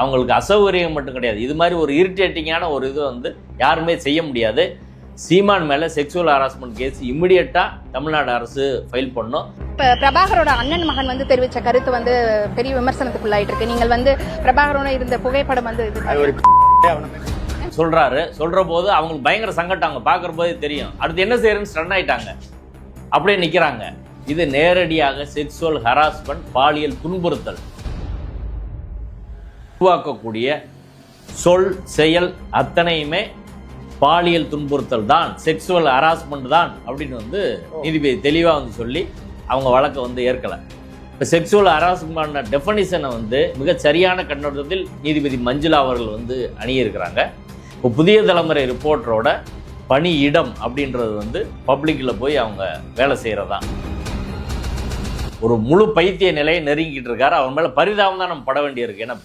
அவங்களுக்கு அசௌகரியம் மட்டும் கிடையாது. இது மாதிரி ஒரு இரிட்டேட்டிங்கான ஒரு இது வந்து யாருமே செய்ய முடியாது. சீமான் மேலே செக்ஷுவல் ஹராஸ்மெண்ட் கேஸ் இமிடியட்டாக தமிழ்நாடு அரசு ஃபைல் பண்ணும். இப்ப பிரபாகரோட அண்ணன் மகன் வந்து தெரிவிச்ச கருத்து வந்து பெரிய விமர்சனத்துக்குள்ளாயிட்டு இருக்கு நீங்கள் வந்து பிரபாகரோட இருந்த புகைப்படம் வந்து சொல்றாரு. சொல்ற போது அவங்களுக்கு பயங்கர சங்கடம் அவங்க பார்க்குற போதே தெரியும். அடுத்து என்ன செய்யறதுன்னு ஸ்டன் ஆயிட்டாங்க. அப்படியே நிக்கிறாங்க. இது நேரடியாக செக்ஸுவல் ஹராஸ்மெண்ட் பாலியல் துன்புறுத்தல். உருவாக்கக்கூடிய சொல் செயல் அத்தனையுமே பாலியல் துன்புறுத்தல் தான் செக்ஸுவல் ஹராஸ்மெண்ட் தான் அப்படின்னு வந்து நீதிபதி தெளிவாக வந்து சொல்லி அவங்க வழக்கை வந்து ஏற்கலை. இப்போ செக்ஸுவல் ஹராஸ்மெண்ட் டெஃபனிஷனை வந்து மிகச் சரியான கண்ணோட்டத்தில் நீதிபதி மஞ்சுளா அவர்கள் வந்து அணியிருக்கிறாங்க. இப்போ புதிய தலைமுறை ரிப்போர்ட்டரோட பணியிடம் அப்படின்றது வந்து பப்ளிக்கில் போய் அவங்க வேலை செய்கிறதா ஒரு முழு பைத்திய நிலையை நெருங்கிட்டு இருக்காரு. அவன் மேலே பரிதாபம் தான் நம்ம பட வேண்டியிருக்கு. ஏன்னா